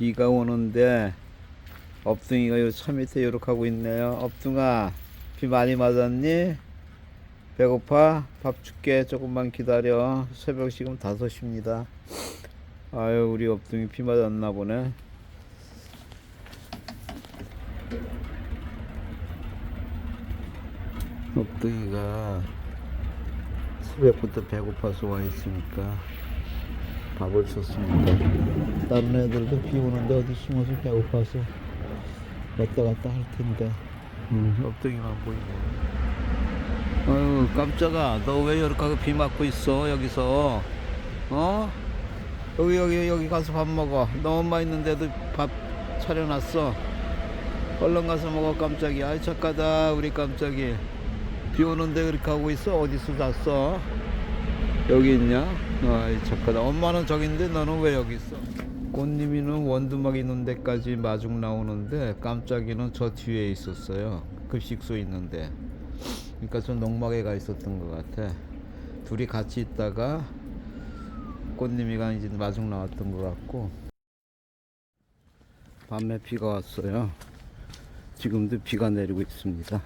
비가 오는데 업둥이가 요차 밑에 요렇게 하고 있네요. 업둥아, 비 많이 맞았니? 배고파? 밥 줄게. 조금만 기다려. 새벽 지금 5시입니다. 아유, 우리 업둥이 비 맞았나 보네. 업둥이가 새벽부터 배고파서 와 있으니까 밥을 줬습니다. 다른 애들도 비 오는데 어디 숨어서 배고파서 왔다 갔다 할 텐데. 음, 엎드기만 보이네. 아유, 깜짝아. 너 왜 이렇게 비 맞고 있어, 여기서? 어? 여기, 여기, 여기 가서 밥 먹어. 너 엄마 있는데도 밥 차려놨어. 얼른 가서 먹어, 깜짝이. 아이, 착하다, 우리 깜짝이. 비 오는데 그렇게 하고 있어? 어디서 잤어? 여기 있냐? 아이 착하다. 엄마는 있는데 너는 왜 여기 있어? 꽃님이는 원두막 있는 데까지 마중 나오는데 깜짝이는 저 뒤에 있었어요. 급식소 있는데. 그러니까 저 농막에 가 있었던 것 같아. 둘이 같이 있다가 꽃님이가 이제 마중 나왔던 것 같고. 밤에 비가 왔어요. 지금도 비가 내리고 있습니다.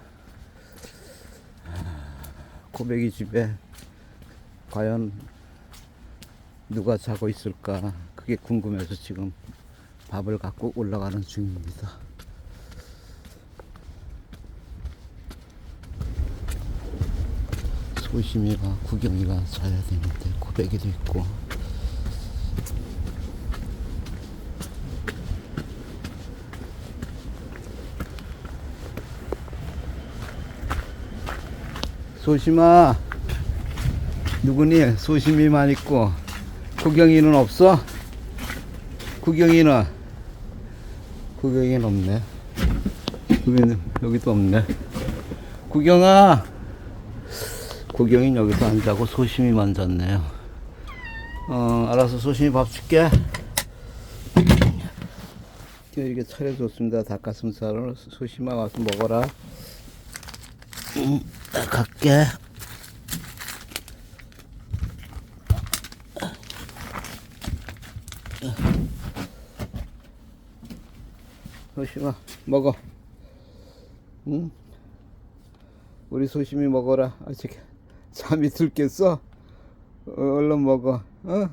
고백이 집에 과연 누가 자고 있을까? 그게 궁금해서 지금 밥을 갖고 올라가는 중입니다. 소심이가 구경이가 자야 되는데 고백이도 있고. 소심아 누구니? 소심이만 있고 구경이는 없어? 구경이는 구경이는 없네. 구경이는 여기도 없네. 구경아 구경이 여기서 안 자고 소심이만 잤네요. 어 알아서 소심이 밥 줄게. 이렇게 차려줬습니다. 닭가슴살을 소심아 와서 먹어라. 음, 나 갈게. 소심아 먹어 응? 우리 소심이 먹어라 아직 잠이 들겠어? 어, 얼른 먹어 어?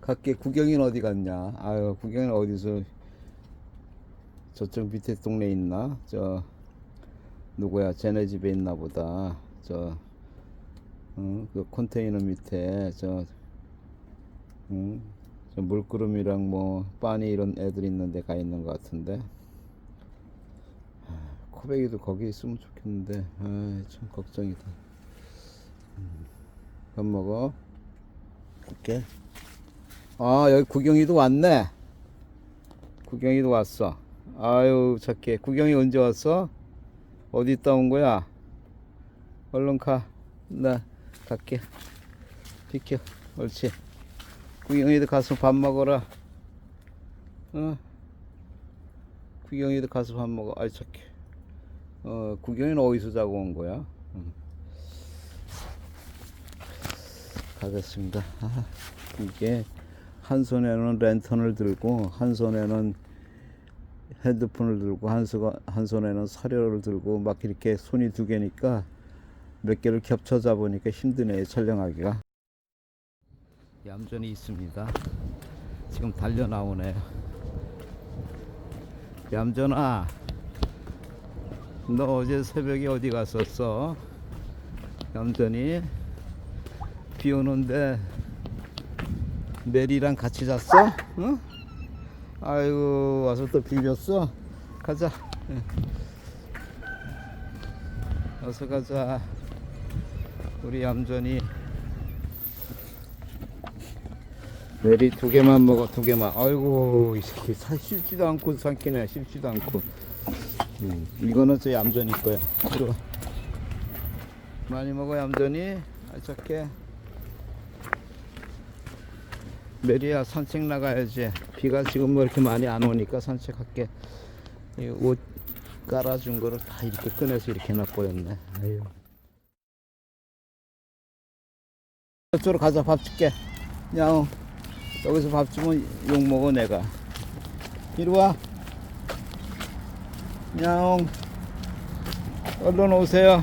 갈게 구경이는 어디 갔냐 아유 구경이는 어디서 저쪽 밑에 동네 있나 저 누구야 쟤네 집에 있나 보다 저 응? 그 컨테이너 밑에 저 응? 저 물구름이랑 뭐 빠니 이런 애들 있는데 가 있는 것 같은데 아, 코베기도 거기 있으면 좋겠는데 아, 참 걱정이다. 음, 밥 먹어. 갈게 아 여기 구경이도 왔네. 구경이도 왔어. 아유 착해. 구경이 언제 왔어? 어디 있다 온 거야? 얼른 가 나 갈게. 비켜. 옳지. 구경이도 가서 밥 먹어라. 어? 구경이도 가서 밥 먹어. 아이 착해. 어, 구경이는 어디서 자고 온 거야? 응. 가겠습니다. 아, 이게 한 손에는 랜턴을 들고 한 손에는 핸드폰을 들고 한, 수, 한 손에는 사료를 들고 막 이렇게 손이 두 개니까 몇 개를 겹쳐 잡으니까 힘드네요 촬영하기가. 얌전히 있습니다. 지금 달려 나오네요. 얌전아, 너 어제 새벽에 어디 갔었어? 얌전히 비 오는데 메리랑 같이 잤어? 응? 아이고 와서 또 비볐어? 가자. 예. 어서 가자. 우리 얌전히. 메리 두 개만 먹어 두 개만 아이고 이 새끼 사 씹지도 않고 삼키네 씹지도 않고 음, 이거는 저 얌전히 거야. 들어가 많이 먹어 얌전히 아 착해 메리야 산책 나가야지. 비가 지금 뭐 이렇게 많이 안 오니까 산책할게. 이 옷 깔아준 거를 다 이렇게 꺼내서 이렇게 놔버렸네. 아유. 저쪽으로 가자 밥 줄게. 야옹. 여기서 밥 주면 욕 먹어 내가. 이리 와. 야옹. 얼른 오세요.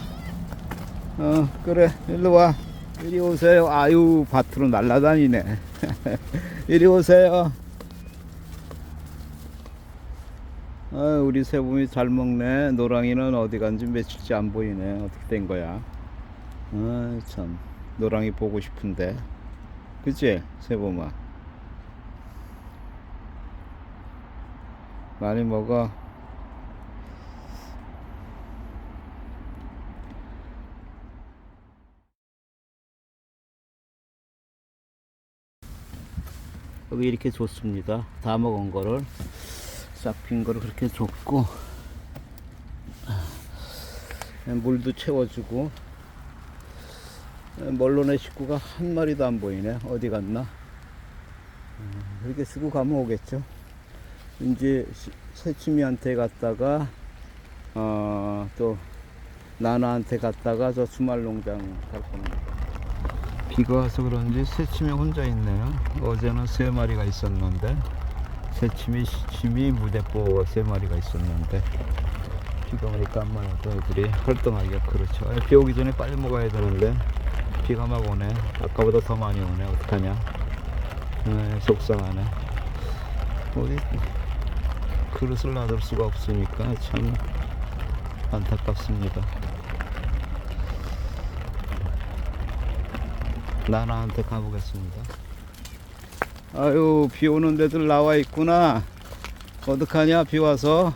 어, 그래. 일로 와. 이리 오세요. 아유, 밭으로 날아다니네. 이리 오세요. 아, 우리 새봄이 잘 먹네. 노랑이는 어디 간지 며칠째 안 보이네. 어떻게 된 거야? 아, 참. 노랑이 보고 싶은데. 그치? 새봄아. 많이 먹어. 여기 이렇게 줬습니다. 다 먹은 거를 싹 빈 거를 그렇게 줬고 물도 채워주고 멀론의 식구가 한 마리도 안 보이네. 어디 갔나? 음, 이렇게 쓰고 가면 오겠죠. 이제 시- 새치미한테 갔다가 어, 또 나나한테 갔다가 저 주말 농장 갈 겁니다. 비가 와서 그런지 새침이 혼자 있네요. 어제는 세 마리가 있었는데 새침이, 시침이, 무대뽀가 세 마리가 있었는데 비가 오니까 안 많아도 애들이 활동하기가 그렇죠. 아, 비 오기 전에 빨리 먹어야 되는데 비가 막 오네. 아까보다 더 많이 오네. 어떡하냐. 에, 속상하네. 어디 그릇을 놔둘 수가 없으니까 참 안타깝습니다. 나나한테 가보겠습니다. 아유, 비 오는 데들 나와 있구나. 어떡하냐, 비 와서.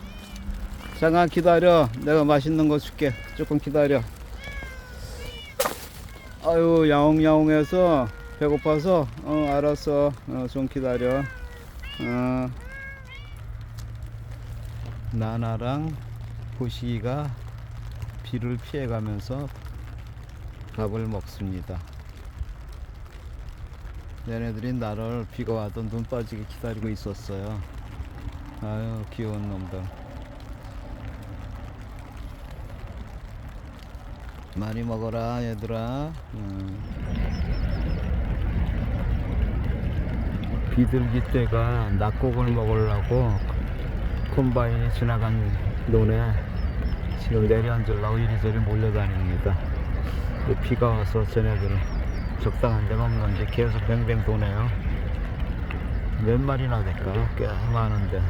잠깐 기다려. 내가 맛있는 거 줄게. 조금 기다려. 아유, 야옹야옹해서 배고파서. 어, 알았어. 어, 좀 기다려. 어. 나나랑 보시기가 비를 피해가면서 밥을 먹습니다. 얘네들이 나를 비가 와도 눈 빠지게 기다리고 있었어요. 아유, 귀여운 놈들. 많이 먹어라, 얘들아. 음. 비둘기 떼가 낙곡을 먹으려고 콤바인이 지나간 논에 지금 내려앉으려고 이리저리 몰려다닙니다. 비가 와서 쟤네들은 적당한 데가 없는지 계속 뱅뱅 도네요. 몇 마리나 될까요? 꽤 많은데.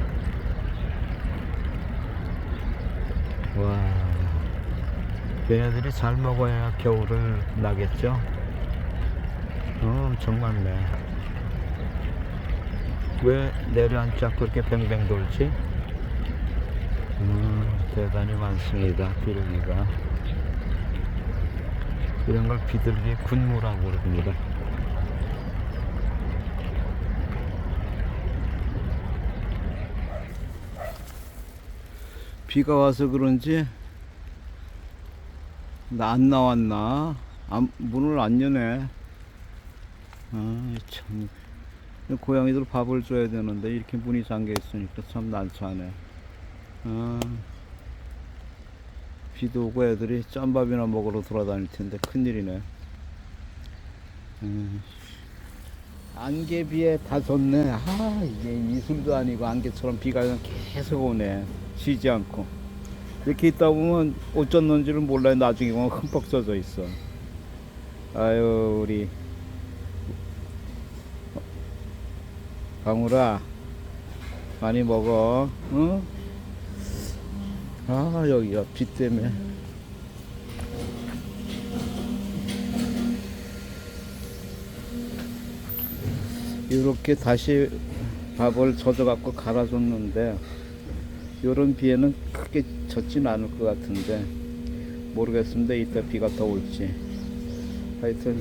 와. 얘네들이 잘 먹어야 겨울을 나겠죠? 어, 엄청 많네. 왜 내려앉지 않고 이렇게 뱅뱅 돌지? 음, 대단히 많습니다. 비둘기가. 이런 걸 비둘기 군무라고 그럽니다. 비가 와서 그런지 나 안 나왔나? 안, 문을 안 여네. 아, 참. 고양이들 밥을 줘야 되는데 이렇게 문이 잠겨 있으니까 참 난처하네. 아, 비도 오고 애들이 짬밥이나 먹으러 돌아다닐 텐데 큰일이네. 음, 안개 비에 다 젖네. 아, 이게 이슬도 아니고 안개처럼 비가 계속 오네. 쉬지 않고. 이렇게 있다 보면 옷 젖는지를 몰라요. 나중에 보면 흠뻑 젖어 있어. 아유, 우리 방울아 많이 먹어 응? 아 여기가 비 때문에. 이렇게 다시 밥을 젖어 갖고 갈아줬는데 요런 비에는 크게 젖진 않을 것 같은데 모르겠습니다. 이따 비가 더 올지. 하여튼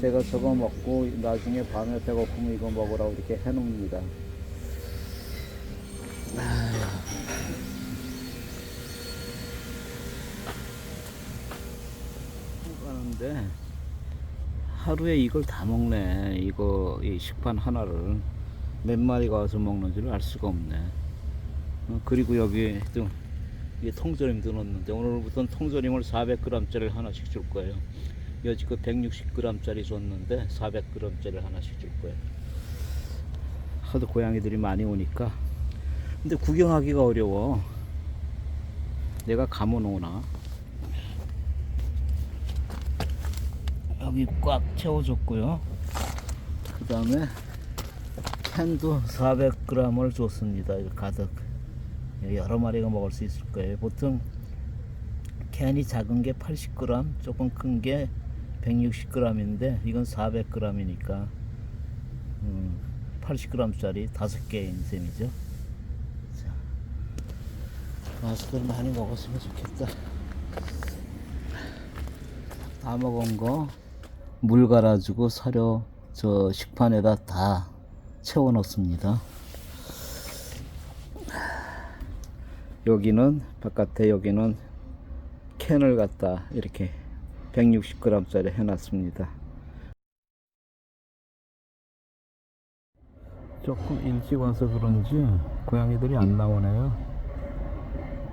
제가 저거 먹고 나중에 밤에 배고프면 이거 먹으라고 이렇게 해놓습니다. 가는데 하루에 이걸 다 먹네. 이거 이 식판 하나를 몇 마리가 와서 먹는지를 알 수가 없네. 어, 그리고 여기 또 이게 통조림도 넣었는데 오늘부터는 통조림을 400g짜리 하나씩 줄 거예요. 여지껏 160g짜리 줬는데 400g짜리 하나씩 줄 거예요. 하도 고양이들이 많이 오니까 근데 구경하기가 어려워. 내가 감아놓으나. 여기 꽉 채워줬고요. 그 다음에 캔도 400g을 줬습니다. 가득. 여러 마리가 먹을 수 있을 거예요. 보통 캔이 작은 게 80g, 조금 큰 게 160g인데 이건 400g이니까 음, 80g짜리 5개인 셈이죠. 자, 마스크를 많이 먹었으면 좋겠다. 다 먹은 거 물 갈아주고 사료 저 식판에다 다 채워 넣습니다. 여기는 바깥에 여기는 캔을 갖다 이렇게 160g짜리 해놨습니다. 조금 일찍 와서 그런지 고양이들이 안 나오네요.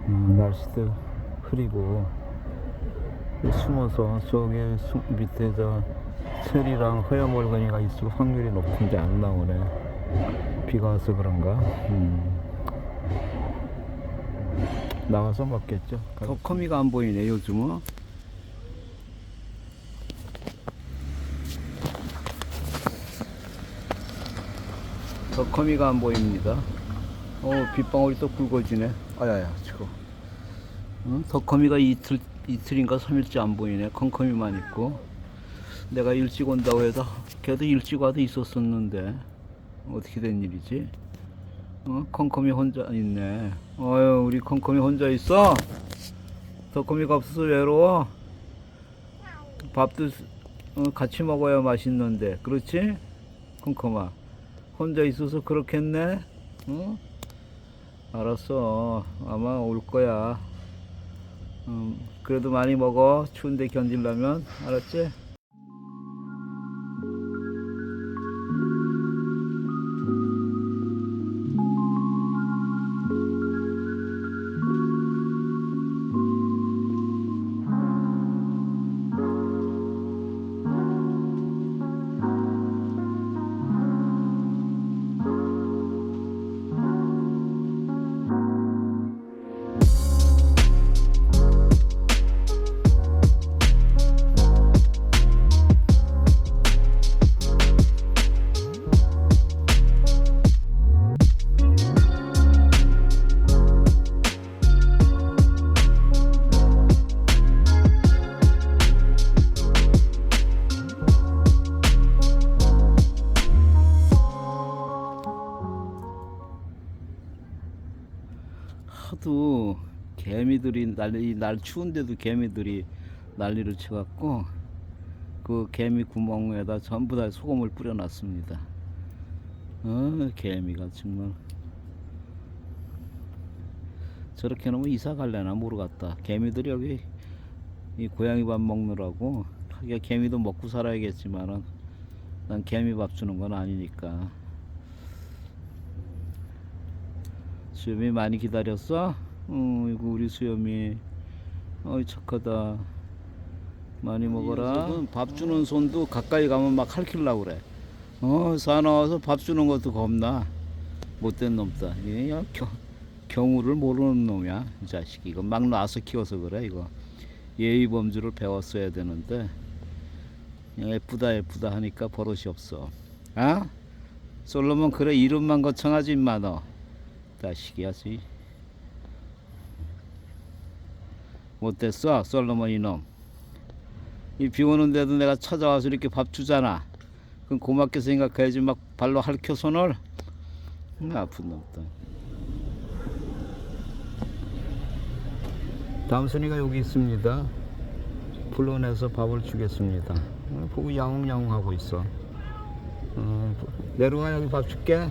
음, 날씨도 흐리고 숨어서 저기 수- 밑에 저 철이랑 허여멀건이가 있을 확률이 높은데 안 나오네. 비가 와서 그런가? 음. 나와서 먹겠죠. 더커미가 안 보이네 요즘은. 더커미가 안 보입니다. 어 빗방울이 또 굵어지네. 아야야 치고. 어? 더커미가 이틀 이틀인가 3일째 안 보이네. 컴컴이만 있고. 내가 일찍 온다고 해서 걔도 일찍 와도 있었었는데 어떻게 된 일이지? 어? 컴컴이 혼자 있네. 어휴 우리 컴컴이 혼자 있어? 더컴이가 없어서 외로워? 밥도 어, 같이 먹어야 맛있는데 그렇지? 컴컴아 혼자 있어서 그렇겠네? 어? 알았어 아마 올 거야 음, 그래도 많이 먹어 추운데 견딜라면 알았지? 하도 개미들이 난리 날 추운데도 개미들이 난리를 쳐갖고 그 개미 구멍에다 전부 다 소금을 뿌려놨습니다. 어 개미가 정말 저렇게 놓으면 이사 갈래나 모르겠다. 개미들이 여기 이 고양이 밥 먹느라고 하긴 개미도 먹고 살아야겠지만은 난 개미 밥 주는 건 아니니까. 수염이 많이 기다렸어? 어, 이거 우리 수염이. 어이 착하다. 많이 먹어라. 밥 주는 손도 가까이 가면 막 할킬라고 그래. 어 사나워서 밥 주는 것도 겁나. 못된 놈다. 겨, 경우를 모르는 놈이야 이 자식 이거 막 놔서 키워서 그래 이거. 예의 범주를 배웠어야 되는데. 예쁘다 예쁘다 하니까 버릇이 없어. 아? 솔로몬 그래 이름만 거창하지 임마 너 자식이야지 못됐어 솔로몬 이놈. 이 비 오는데도 내가 찾아와서 이렇게 밥 주잖아. 그럼 고맙게 생각해야지 막 발로 핥혀 손을. 음, 나쁜 놈다 다음 순이가 여기 있습니다. 불러내서 밥을 주겠습니다. 어, 보고 야옹야옹 하고 있어. 어, 내려와 여기 밥 줄게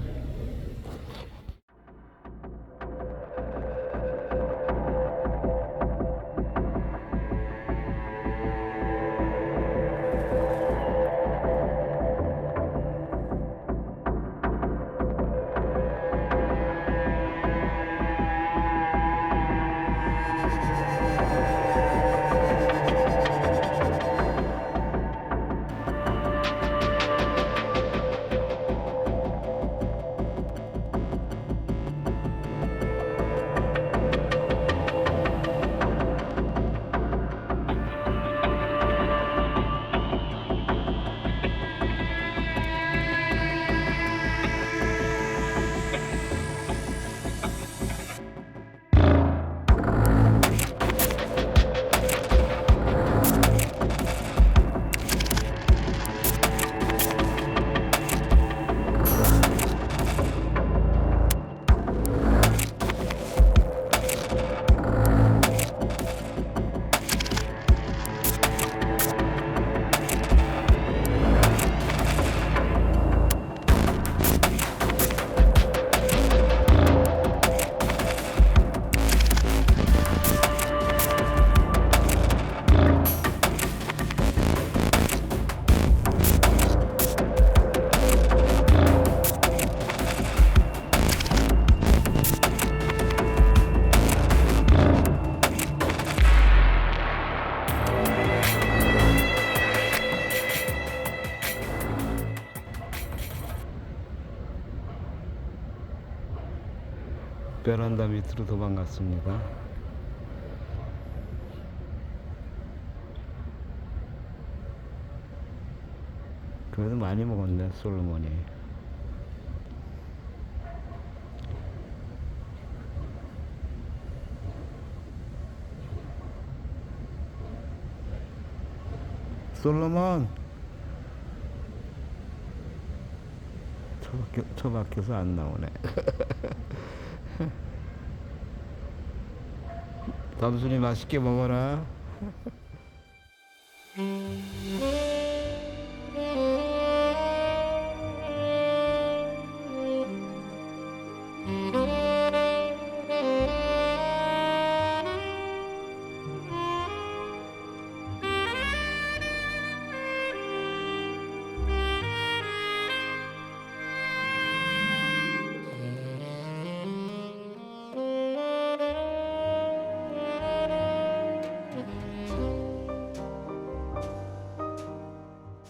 베란다 밑으로 도망갔습니다. 그래도 많이 먹었네 솔로몬이. 솔로몬 처박혀, 처박혀서 안 나오네 담순이 맛있게 먹어라